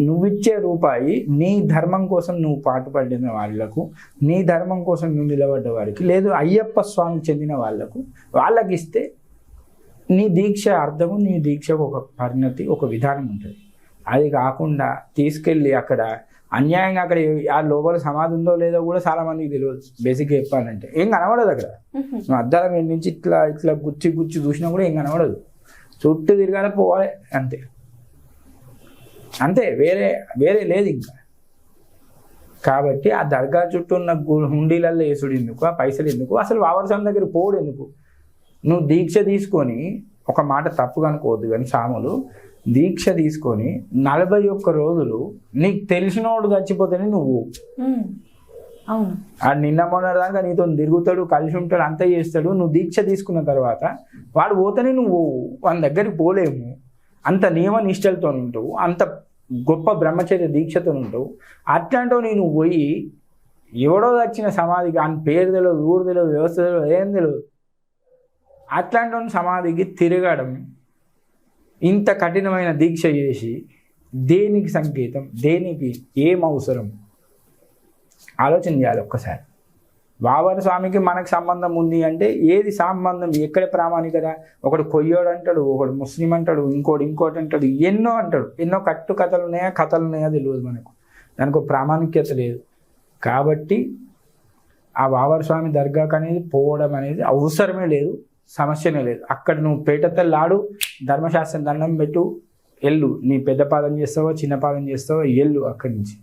నువ్విచ్చే రూపాయి నీ ధర్మం కోసం నువ్వు పాటుపడిన వాళ్ళకు నీ ధర్మం కోసం నువ్వు నిలబడ్డ వారికి లేదు అయ్యప్ప స్వామికి చెందిన వాళ్ళకు వాళ్ళకి ఇస్తే నీ దీక్ష అర్థము నీ దీక్షకు ఒక పరిణతి ఒక విధానం ఉంటుంది. అది కాకుండా తీసుకెళ్ళి అక్కడ అన్యాయంగా అక్కడ ఆ లోపల సమాధి ఉందో లేదో కూడా చాలా మందికి తెలియదు. బేసిక్గా చెప్పాలంటే. ఏం కనబడదు అక్కడ. నువ్వు అద్దాల మీద నుంచి ఇట్లా ఇట్లా గుచ్చి గుచ్చి చూసినా కూడా ఏం కనబడదు. చుట్టూ తిరగాలి పోవాలి అంతే. అంతే వేరే వేరే లేదు ఇంకా. కాబట్టి ఆ దర్గా చుట్టూ ఉన్న హుండీలలో వేసుడు ఎందుకు ఆ పైసలు ఎందుకు అసలు వావరసం దగ్గర పోడు ఎందుకు? నువ్వు దీక్ష తీసుకొని ఒక మాట తప్పుగా అనుకోవద్దు కానీ సాములు దీక్ష తీసుకొని నలభై ఒక్క రోజులు నీకు తెలిసినోడు చచ్చిపోతేనే నువ్వు. అవును. ఆ నిన్న మొన్న దాకా నీతో తిరుగుతాడు కలిసి ఉంటాడు అంతా చేస్తాడు నువ్వు దీక్ష తీసుకున్న తర్వాత వాడు పోతేనే నువ్వు వాని దగ్గరికి పోలేము. అంత నియమ నిష్టలతో ఉంటావు అంత గొప్ప బ్రహ్మచర్య దీక్షతో ఉంటావు అట్లాంటో నేను పోయి ఎవడో వచ్చిన సమాధికి ఆయన పేరు తెలియదు ఊరు తెలియదు వ్యవస్థ తెలియదు ఏం తెలియదు అట్లాంటి సమాధికి తిరగడం ఇంత కఠినమైన దీక్ష చేసి దేనికి సంకేతం దేనికి ఏం అవసరం? ఆలోచన చేయాలి ఒక్కసారి. బాబర్ స్వామికి మనకు సంబంధం ఉంది అంటే ఏది సంబంధం? ఎక్కడ ప్రామాణికత? ఒకడు కొయ్యోడు అంటాడు ఒకడు ముస్లిం అంటాడు ఇంకోటి ఇంకోటి అంటాడు ఎన్నో అంటాడు. ఎన్నో కట్టు కథలు ఉన్నాయా? కథలు ఉన్నాయా? తెలియదు మనకు. దానికి ఒక ప్రామాణిక్యత లేదు. కాబట్టి ఆ బాబర్ స్వామి దర్గాకు అనేది పోవడం అనేది అవసరమే లేదు సమస్యనే లేదు. అక్కడ నువ్వు పేటతల్లాడు ధర్మశాస్త్రం దండం పెట్టు ఎల్లు నీ పెద్ద పాదం చేస్తావో చిన్న పాదం చేస్తావో? ఎల్లు అక్కడి నుంచి.